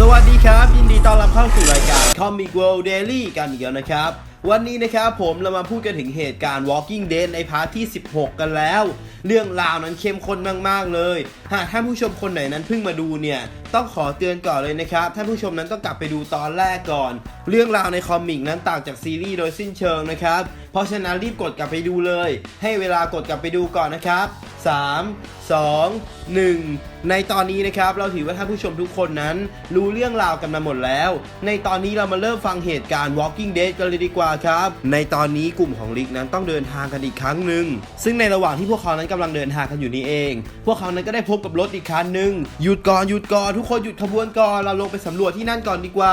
สวัสดีครับ ยินดีต้อนรับเข้าสู่รายการ Comic World Daily กันอีกแล้วนะครับ วันนี้นะครับผมเรามาพูดกันถึงเหตุการณ์ Walking Dead ในพาร์ทที่ 16 กันแล้ว เรื่องราวนั้นเข้มข้นมากๆเลย หากท่านผู้ชมคนไหนนั้นเพิ่งมาดูเนี่ยต้องขอเตือนก่อนเลยนะครับท่านผู้ชมนั้นต้องกลับไปดูตอนแรกก่อน เรื่องราวในคอมิกนั้นต่างจากซีรีส์โดยสิ้นเชิงนะครับ เพราะฉะนั้นรีบกดกลับไปดูเลย ให้เวลากดกลับไปดูก่อนนะครับ 3 2 1 ในตอนนี้นะครับเราถือว่าท่านผู้ชมทุกคนนั้น รู้เรื่องราวกันมาหมดแล้ว ในตอนนี้เรามาเริ่มฟังเหตุการณ์ Walking Dead กันเลยดีกว่าครับ ในตอนนี้กลุ่มของลิกนั้นต้องเดินทางกันอีกครั้งหนึ่งซึ่งในระหว่างที่พวกเขานั้นกำลังเดินทางกันอยู่นี่เอง พวกเขานั้นก็ได้พบกับรถอีกคันหนึ่งหยุดก่อนหยุดก่อนทุกคนหยุดขบวนก่อนเราลงไปสำรวจที่นั่นก่อนดีกว่า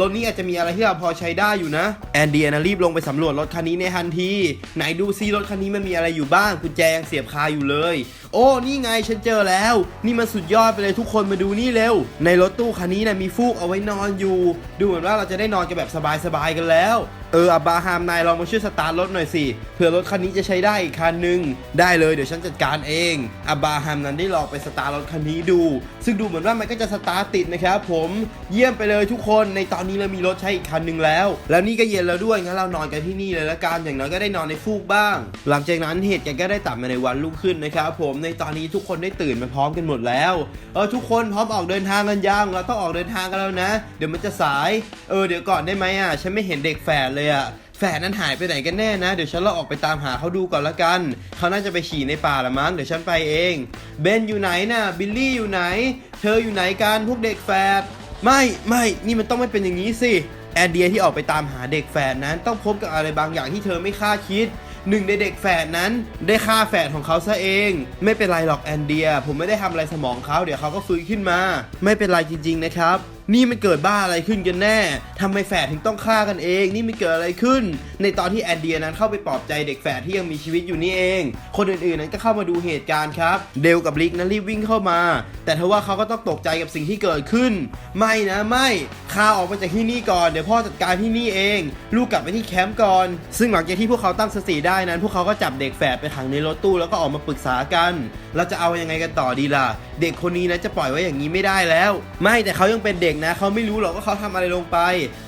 รถนี้อาจจะมีอะไรที่เราพอใช้ได้อยู่นะแอนเดียนะรีบลงไปสำรวจรถคันนี้ในทันทีไหนดูซิรถคันนี้มันมีอะไรอยู่บ้างกุญแจยังเสียบคาอยู่เลย โอ้นี่ไงฉันเจอแล้ว นี่มันสุดยอดไปเลยทุกคนมาดูนี่เร็ว ในรถตู้คันนี้นะมีฟูกเอาไว้นอนอยู่ ดูเหมือนว่าเราจะได้นอนกันแบบสบายๆกันแล้ว เอออับบาฮัมนายลองมาช่วยสตาร์ทรถหน่อยสิเผื่อรถคันนี้จะใช้ได้อีกคันหนึ่งได้เลยเดี๋ยวฉันจัดการเองอับบาฮัมนั้นได้ลองไปสตาร์ทรถคันนี้ดู ซึ่งดูเหมือนว่ามันก็จะสตาร์ทติดนะครับผมเยี่ยมไปเลยทุกคนในตอนนี้เรามีรถใช้อีกคันหนึ่งแล้ว แล้วนี่ก็เย็นแล้วด้วยงั้นเรานอนกันที่นี่เลยละกันอย่างน้อยก็ได้นอนในฟูกบ้าง หลังจากนั้นเหตุการณ์ก็ได้ตัดมาในวันรุ่งขึ้นนะครับผมในตอนนี้ทุกคนได้ตื่นมาพร้อมกันหมดแล้ว เออทุกคนพร้อมออกเดินทางกันยังเราต้องออกเดินทางกันแล้วนะ เดี๋ยวมันจะสาย เออเดี๋ยวก่อนได้ไหมอะ ฉันไม่เห็นเด็กแฝดเลยอะแฝดนั้นหายไปไหนกันแน่นะ เดี๋ยวฉันลองออกไปตามหาเขาดูก่อนละกัน เขาน่าจะไปฉี่ในป่าละมั้ง เดี๋ยวฉันไปเอง เบนอยู่ไหนน่ะ บิลลี่อยู่ไหน เธออยู่ไหนกันพวกเด็กแฝด ไม่ไม่ นี่มันต้องไม่เป็นอย่างนี้สิ แอนเดียที่ออกไปตามหาเด็กแฝดนั้นต้องพบกับอะไรบางอย่างที่เธอไม่คาดคิด หนึ่งในเด็กแฝดนั้น ได้ฆ่าแฝดของเขาซะเอง ไม่เป็นไรหรอกแอนเดีย ผมไม่ได้ทำอะไรสมองเขาเดี๋ยวเขาก็ฟื้นขึ้นมา ไม่เป็นไรจริง ๆ นะครับ นี่มันเกิดบ้าอะไรขึ้นกันแน่ทำไมแฝดถึงต้องฆ่ากันเอง นี่มันเกิดอะไรขึ้น ในตอนที่แอนเดียนั้นเข้าไปปลอบใจเด็กแฝดที่ยังมีชีวิตอยู่นี่เอง คนอื่นๆนั้นก็เข้ามาดูเหตุการณ์ครับ เดลกับลิกนั้นรีบวิ่งเข้ามา แต่ทว่าเขาก็ต้องตกใจกับสิ่งที่เกิดขึ้น ไม่นะไม่ข้าออกมาจากที่นี่ก่อนเดี๋ยวพ่อจัดการที่นี่เอง ลูกกลับไปที่แคมป์ก่อน ซึ่งหลังจากที่พวกเขาตั้งสติได้นั้น พวกเขาก็จับเด็กแฝดไปขังในรถตู้แล้วก็ออกมาปรึกษากัน เราจะเอายังไงกันต่อดีล่ะ เด็กคนนี้นะจะปล่อยไว้อย่างนี้ไม่ได้แล้ว ไม่แต่เขายังเป็นเด็กนะเขาไม่รู้หรอกว่าเขาทำอะไรลงไป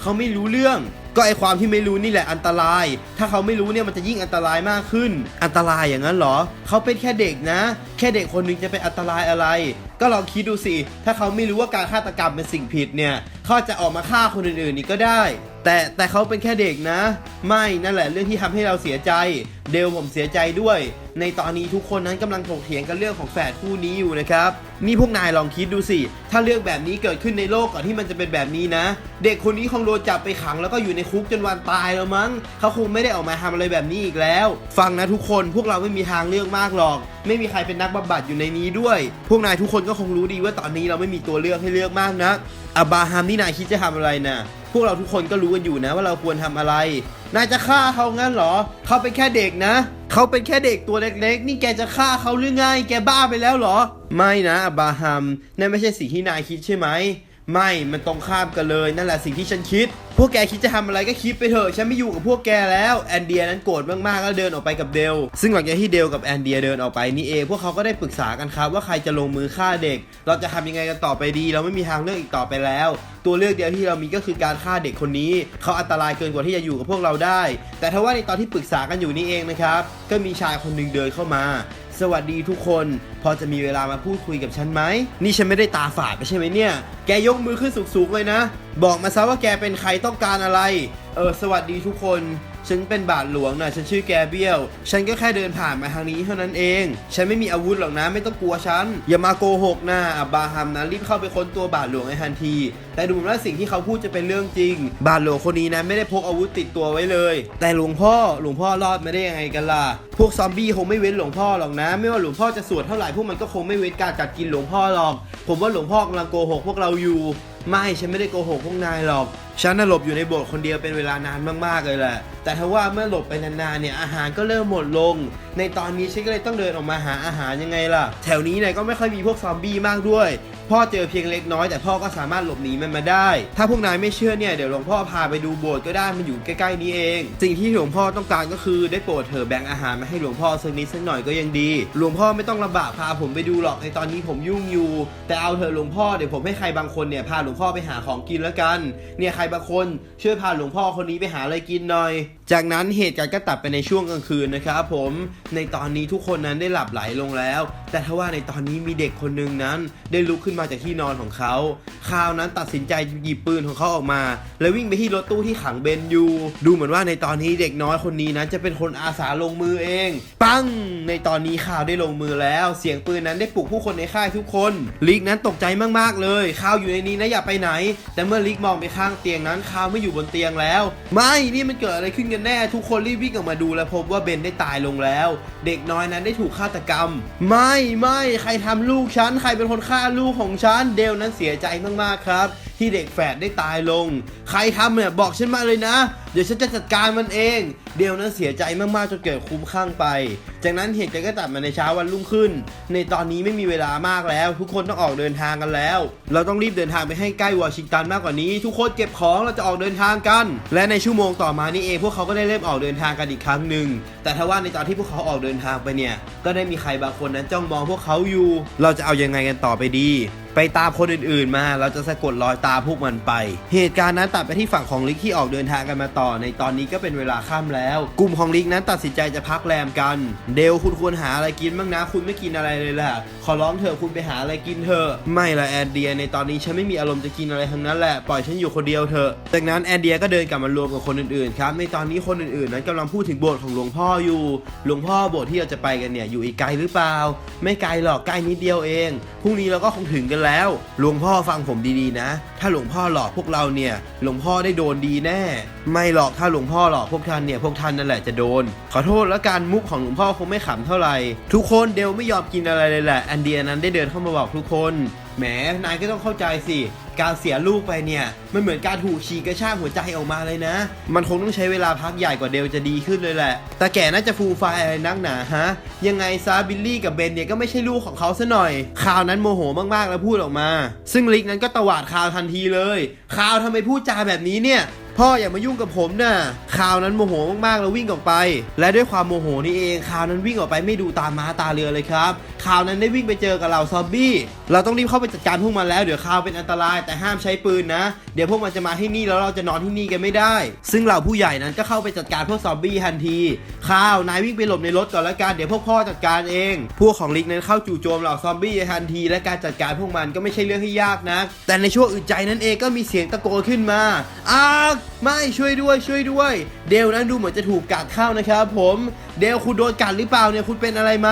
เขาไม่รู้เรื่อง ก็ไอความที่ไม่รู้นี่แหละอันตราย ถ้าเขาไม่รู้เนี่ยมันจะยิ่งอันตรายมากขึ้น อันตรายอย่างนั้นเหรอ เขาเป็นแค่เด็กนะ แค่เด็กคนหนึงจะเป็นอันตรายอะไร ก็ลองคิดดูสิ ถ้าเขาไม่รู้ว่าการฆาตกรรมเป็นสิ่งผิดเนี่ย เขาจจะออกมาฆ่าคนอื่นๆนี่ก็ได้ แต่แต่เขาเป็นแค่เด็กนะ ไม่นั่นแหละเรื่องที่ทำให้เราเสียใจ เดลผมเสียใจด้วย ในตอนนี้ทุกคนนั้นกำลังถกเถียงกันเรื่องของแฝดคู่นี้อยู่นะครับ นี่พวกนายลองคิดดูสิ ถ้าเรื่องแบบนี้เกิดขึ้นในโลกก่อนที่มันจะเป็นแบบนี้นะ เด็กคนนี้คงโดนจับไปขังแล้วก็อยู่ในคุกจนวันตายแล้วมั้งเขาคงไม่ได้ออกมาทำอะไรแบบนี้อีกแล้ว ฟังนะทุกคนพวกเราไม่มีทางเลือกมากหรอก ไม่มีใครเป็นนักบำบัดอยู่ในนี้ด้วย พวกนายทุกคนก็คงรู้ดีว่าตอนนี้เราไม่มีตัวเลือกให้เลือกมากนะอับบาฮัมนี่นายคิดจะทำอะไรนะ วกเราทุกคนก็รู้กันอยู่นะว่าเราควรทำอะไร นายจะฆ่าเขางั้นเหรอ เขาเป็นแค่เด็กนะ เขาเป็นแค่เด็กตัวเล็กๆ นี่แกจะฆ่าเขาหรือไง แกบ้าไปแล้วเหรอ ไม่นะอับบราฮัมนั่นไม่ใช่สิ่งที่นายคิดใช่ไหม ไม่มันตรงข้ามกันเลยนั่นแหละสิ่งที่ฉันคิด พวกแกคิดจะทำอะไรก็คิดไปเถอะฉันไม่อยู่กับพวกแกแล้วแอนเดียนั้นโกรธมากๆแล้วเดินออกไปกับเดลซึ่งหลังจากที่เดลกับแอนเดียเดินออกไปนี่เองพวกเขาก็ได้ปรึกษากันครับว่าใครจะลงมือฆ่าเด็ก เราจะทำยังไงกันต่อไปดี เราไม่มีทางเลือกอีกต่อไปแล้ว ตัวเลือกเดียวที่เรามีก็คือการฆ่าเด็กคนนี้ เขาอันตรายเกินกว่าที่จะอยู่กับพวกเราได้ แต่ถ้าว่าในตอนที่ปรึกษากันอยู่นี่เองนะครับก็มีชายคนหนึ่งเดินเข้ามา สวัสดีทุกคน พอจะมีเวลามาพูดคุยกับฉันไหม นี่ฉันไม่ได้ตาฝาดไปใช่ไหมเนี่ย แกยกมือขึ้นสูงๆเลยนะ บอกมาซะว่าแกเป็นใครต้องการอะไร เออ สวัสดีทุกคน ฉันเป็นบาทหลวงนะฉันชื่อแกเบียวฉันก็แค่เดินผ่านมาทางนี้เท่านั้นเอง ฉันไม่มีอาวุธหรอกนะไม่ต้องกลัวฉัน อย่ามาโกหกนะอับบาฮัมนะรีบเข้าไปค้นตัวบาทหลวงในทันที แต่ดูเหมือนว่าสิ่งที่เขาพูดจะเป็นเรื่องจริง บาทหลวงคนนี้นะไม่ได้พกอาวุธติดตัวไว้เลย แต่หลวงพ่อหลวงพ่อรอดมาได้ยังไงกันล่ะพวกซอมบี้คงไม่เว้นหลวงพ่อหรอกนะ ไม่ว่าหลวงพ่อจะสวดเท่าไหร่พวกมันก็คงไม่เว้นการกัดกินหลวงพ่อหรอก ผมว่าหลวงพ่อกำลังโกหกพวกเราอยู่ไม่ฉันไม่ได้โกหกพวกนายหรอก ฉันน่ะหลบอยู่ในโบสถ์คนเดียวเป็นเวลานานมากๆเลยแหละ แต่ถ้าว่าเมื่อหลบไปนานๆเนี่ยอาหารก็เริ่มหมดลง ในตอนนี้ฉันก็เลยต้องเดินออกมาหาอาหารยังไงล่ะ แถวนี้เนี่ยก็ไม่ค่อยมีพวกซอมบี้มากด้วย พ่อเจอเพียงเล็กน้อยแต่พ่อก็สามารถหลบหนีมันมาได้ ถ้าพวกนายไม่เชื่อเนี่ยเดี๋ยวหลวงพ่อพาไปดูโบสถ์ก็ได้มันอยู่ใกล้ๆนี้เอง สิ่งที่หลวงพ่อต้องการก็คือได้โปรดเถอะแบ่งอาหารมาให้หลวงพ่อสักนิดสักหน่อยก็ยังดี หลวงพ่อไม่ต้องลำบากพาผมไปดูหรอกในตอนนี้ผมยุ่งอยู่ แต่เอาเถอะหลวงพ่อเดี๋ยวผมให้ใครบางคนเนี่ยพาหลวงพ่อไปหาของกินแล้วกัน เนี่ยใครบางคนช่วยพาหลวงพ่อคนนี้ไปหาอะไรกินหน่อย จากนั้นเหตุการณ์ก็ตัดไปในช่วงกลางคืนนะครับผมในตอนนี้ทุกคนนั้นได้หลับไหลลงแล้วแต่ถ้าว่าในตอนนี้มีเด็กคนหนึ่งนั้น ได้ลุกขึ้นมาจากที่นอนของเขาคราวนั้นตัดสินใจหยิบปืนของเขาออกมา แล้ววิ่งไปที่รถตู้ที่ขังเบนอยู่ ดูเหมือนว่าในตอนนี้เด็กน้อยคนนี้นั้นจะเป็นคนอาสาลงมือเอง ปัง ในตอนนี้ข่าวได้ลงมือแล้ว เสียงปืนนั้นได้ปลุกผู้คนในค่ายทุกคน ลิกนั้นตกใจมากๆเลยข่าวอยู่ในนี้นะอย่าไปไหน แต่เมื่อลิกมองไปข้างเตียงนั้นข่าวไม่อยู่บนเตียงแล้ว ไม่นี่มันเกิดอะไรขึ้นกันแน่ ทุกคนรีบวิ่งออกมาดูและพบว่าเบนได้ตายลงแล้ว เด็กน้อยนั้นได้ถูกฆาตกรรม ไม่ไม่ใครทำลูกฉัน ใครเป็นคนฆ่าลูกของฉัน เดลนั้นเสียใจมากๆครับที่เด็กแฝดได้ตายลง ใครทำเนี่ยบอกฉันมาเลยนะ เดี๋ยวฉันจะจัดการมันเอง เดลนั้นเสียใจมากๆจนเกิดคุ้มข้างไป จากนั้นเหตุการณ์ก็ตัดมาในเช้าวันรุ่งขึ้น ในตอนนี้ไม่มีเวลามากแล้ว ทุกคนต้องออกเดินทางกันแล้ว เราต้องรีบเดินทางไปให้ใกล้วอชิงตันมากกว่านี้ ทุกคนเก็บของเราจะออกเดินทางกัน และในชั่วโมงต่อมานี่เองพวกเขาก็ได้เริ่มออกเดินทางกันอีกครั้งหนึ่งแต่ถ้าว่าในตอนที่พวกเขาออกเดินทางไปเนี่ย ก็ได้มีใครบางคนนั้นจ้องมองพวกเขาอยู่ เราจะเอายังไงกันต่อไปดี ไปตามคนอื่นๆมา เราจะสะกดรอยตามพวกมันไป เหตุการณ์นั้นตัดไปที่ฝั่งของลิกที่ออกเดินทางกันมาต่อ ในตอนนี้ก็เป็นเวลาค่ำแล้ว กลุ่มของลิกนั้นตัดสินใจจะพักแรมกัน เดลคุณควรหาอะไรกินบ้างนะ คุณไม่กินอะไรเลยล่ะ ขอร้องเถอคุณไปหาอะไรกินเถอะ ไม่ละแอนเดีย ในตอนนี้ฉันไม่มีอารมณ์จะกินอะไรทั้งนั้นแหละ ปล่อยฉันอยู่คนเดียวเถอะ จากนั้นแอนเดียก็เดินกลับมารวมกับคนอื่นๆครับ ในตอนนี้คนอื่นๆ นั้นกำลังพูดถึงโบสถ์ของหลวงพ่ออยู่ หลวงพ่อโบสถ์ที่เราจะไปกันเนี่ยอยู่อีกไกลหรือเปล่า ไม่ไกลหรอกใกล้นิดเดียวเอง พรุ่งนี้เราก็คงถึงกันแล้วหลวงพ่อฟังผมดีๆนะ ถ้าหลวงพ่อหลอกพวกเราเนี่ย หลวงพ่อได้โดนดีแน่ ไม่หรอกถ้าหลวงพ่อหลอกพวกท่านเนี่ยพวกท่านนั่นแหละจะโดน ขอโทษแล้วการมุกของหลวงพ่อคงไม่ขำเท่าไหร่ทุกคนเดลไม่ยอมกินอะไรเลยแหละอันเดียนั้นได้เดินเข้ามาบอกทุกคนแหมนายก็ต้องเข้าใจสิ การเสียลูกไปเนี่ย มันเหมือนการถูกฉีกกระชากหัวใจออกมาเลยนะ มันคงต้องใช้เวลาพักใหญ่กว่าเดลจะดีขึ้นเลยแหละ แต่แกน่าจะฟูไฟอะไรนักหนาฮะ ยังไงซาบิลลี่กับเบนเนี่ยก็ไม่ใช่ลูกของเขาซะหน่อย ข่าวนั้นโมโหมากๆแล้วพูดออกมา ซึ่งลิกนั้นก็ตวาดข่าวทันทีเลยข่าวทำไมพูดจาแบบนี้เนี่ยพ่ออย่ามายุ่งกับผมนะ่ะข่าวนั้นโมโหมากๆแล้ววิ่งออกไป และด้วยความโมโหนี่เองข่าวนั้นวิ่งออกไปไม่ดูตามม้าตาเรือเลยครับข่าวนั้นได้วิ่งไปเจอกับเหล่าซอมบี้ เราต้องรีบเข้าไปจัดการพวกมันแล้วเดี๋ยวข่าวเป็นอันตรายแต่ห้ามใช้ปืนนะ เดี๋ยวพวกมันจะมาที่นี่แล้วเราจะนอนที่นี่กันไม่ได้ ซึ่งเหล่าผู้ใหญ่นั้นก็เข้าไปจัดการพวกซอมบี้ทันทีข่าวนายวิ่งไปหลบในรถก่อนละกันเดี๋ยวพวกพ่อจัดการเอง พวกของลิกนั้นเข้าจู่โจมเหล่าซอมบี้ทันที และการจัดการพวกมันก็ไม่ใช่เรื่องที่ยากนะ แต่ในช่วงอึดใจนั้นเองก็มีเสียงตะโกนขึ้นมาอ้าวไม่ช่วยด้วยช่วยด้วย เดลนั้นดูเหมือนจะถูกกัดเข้านะครับผมเดลคุณโดนกัดหรือเปล่าเนี่ยคุณเป็นอะไรไหม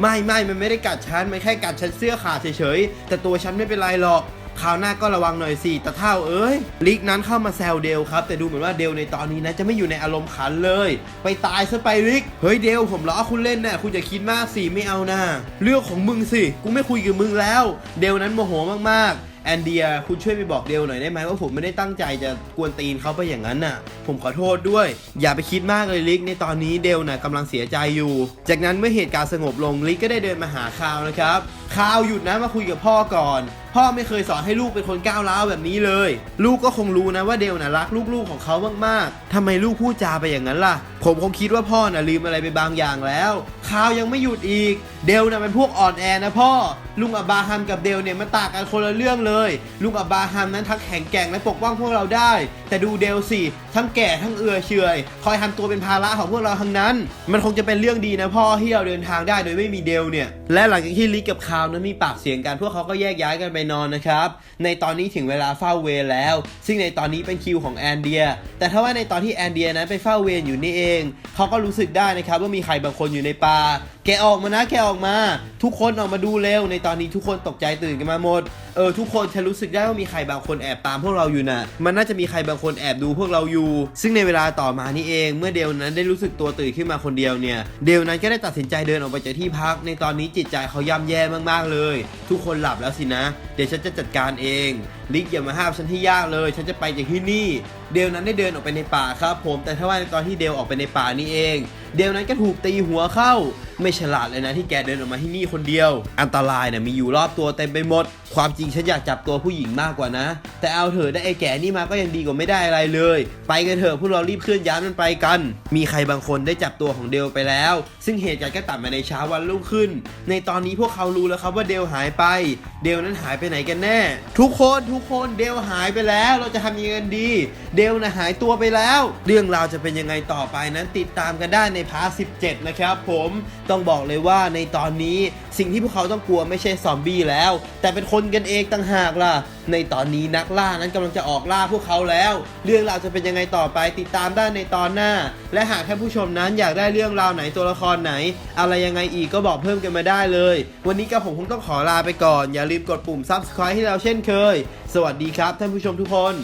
ไม่ไม่มันไม่ได้กัดฉันมันแค่กัดฉันเสื้อขาดเฉยๆแต่ตัวฉันไม่เป็นไรหรอก คราวหน้าก็ระวังหน่อยสิตะเท่าเอ้ยลิกนั้นเข้ามาแซวเดลครับ แต่ดูเหมือนว่าเดลในตอนนี้นะจะไม่อยู่ในอารมณ์ขันเลย ไปตายซะไปลิก เฮ้ยเดลผมล้อคุณเล่นนะ่ะคุณอย่าคิดมากสิไม่เอานะเรื่องของมึงสิกูไม่คุยกับมึงแล้ว เดลนั้นโมโหมากๆ แอนเดียคุณช่วยไปบอกเดลหน่อยได้ไหมว่าผมไม่ได้ตั้งใจจะกวนตีนเขาไปอย่างนั้นน่ะ ผมขอโทษด้วย อย่าไปคิดมากเลยลิกในตอนนี้เดลน่ะกำลังเสียใจอยู่ จากนั้นเมื่อเหตุการณ์สงบลงลิกก็ได้เดินมาหาคาวนะครับคาวหยุดนะมาคุยกับพ่อก่อน พ่อไม่เคยสอนให้ลูกเป็นคนก้าวร้าวแบบนี้เลย ลูกก็คงรู้นะว่าเดลน่ะรักลูกๆของเขามากๆทำไมลูกพูดจาไปอย่างนั้นล่ะ ผมคงคิดว่าพ่อน่ะลืมอะไรไปบางอย่างแล้วคาวยังไม่หยุดอีก เดลน่ะเป็นพวกอ่อนแอนะพ่อ ลุงอับบาฮัมกับเดลเนี่ยมันต่างกันคนละเรื่องเลย ลุงอับบาฮัมนั้นทั้งแข็งแกร่งและปกป้องพวกเราได้ แต่ดูเดลสิทั้งแก่ทั้งเอือเฉยคอยทำตัวเป็นภาระของพวกเราทั้งนั้น มันคงจะเป็นเรื่องดีนะพ่อที่เราเดินทางได้โดยไม่มีเดลเนี่ย และหลังจากที่ลิกกับคาวนั้นมีปากเสียงกัน พวกเขาก็แยกย้ายกันไปนอนนะครับ ในตอนนี้ถึงเวลาเฝ้าเวรแล้ว ซึ่งในตอนนี้เป็นคิวของแอนเดีย แต่ถ้าว่าในตอนที่แอนเดียนั้นไปเฝ้าเวรอยู่นี่เอง เขาก็รู้สึกได้นะครับว่ามีใครบางคนอยู่ในป่าแกออกมานะแกออกมา ทุกคนออกมาดูเร็ว ในตอนนี้ทุกคนตกใจตื่นกันมาหมด เออทุกคนฉันรู้สึกได้ว่ามีใครบางคนแอบตามพวกเราอยู่นะมันน่าจะมีใครบางคนแอบดูพวกเราอยู่ ซึ่งในเวลาต่อมานี่เอง เมื่อเดลนั้นได้รู้สึกตัวตื่นขึ้นมาคนเดียวเนี่ย เดลนั้นก็ได้ตัดสินใจเดินออกไปจากที่พัก ในตอนนี้จิตใจเขาย่ำแย่มากๆเลย ทุกคนหลับแล้วสินะ เดี๋ยวฉันจะจัดการเอง ลิกอย่ามาห้ามฉันที่ยากเลย ฉันจะไปจากที่นี่ เดลนั้นได้เดินออกไปในป่าครับผม แต่ถ้าว่าในตอนที่เดลออกไปในป่านี่เอง เดลนั้นก็ถูกตีหัวเข้า ไม่ฉลาดเลยนะที่แกเดินออกมาที่นี่คนเดียว อันตรายนะมีอยู่รอบตัวเต็มไปหมด ความจริงฉันอยากจับตัวผู้หญิงมากกว่านะ แต่เอาเถอะได้ไอ้แก่นี่มาก็ยังดีกว่าไม่ได้อะไรเลย ไปกันเถอะพวกเรารีบเคลื่อนย้ายมันไปกัน มีใครบางคนได้จับตัวของเดลไปแล้ว ซึ่งเหตุการณ์ก็ตัดมาในเช้าวันรุ่งขึ้น ในตอนนี้พวกเขารู้แล้วครับว่าเดลหายไป เดลนั้นหายไปไหนกันแน่ ทุกคนทุกคนเดลหายไปแล้ว เราจะทำยังไงกันดี เดลนะหายตัวไปแล้ว เรื่องราวจะเป็นยังไงต่อไปนั้นติดตามกันได้ในพาร์ท17 นะครับผมต้องบอกเลยว่าในตอนนี้ สิ่งที่พวกเขาต้องกลัวไม่ใช่ซอมบี้แล้ว แต่เป็นคนกันเองต่างหากล่ะ ในตอนนี้นักล่านั้นกำลังจะออกล่าพวกเขาแล้ว เรื่องราวจะเป็นยังไงต่อไปติดตามได้ในตอนหน้า และหากท่านผู้ชมนั้นอยากได้เรื่องราวไหนตัวละครไหน อะไรยังไงอีกก็บอกเพิ่มกันมาได้เลย วันนี้กับผมคงต้องขอลาไปก่อน อย่าลืมกดปุ่ม subscribe ให้เราเช่นเคย สวัสดีครับท่านผู้ชมทุกคน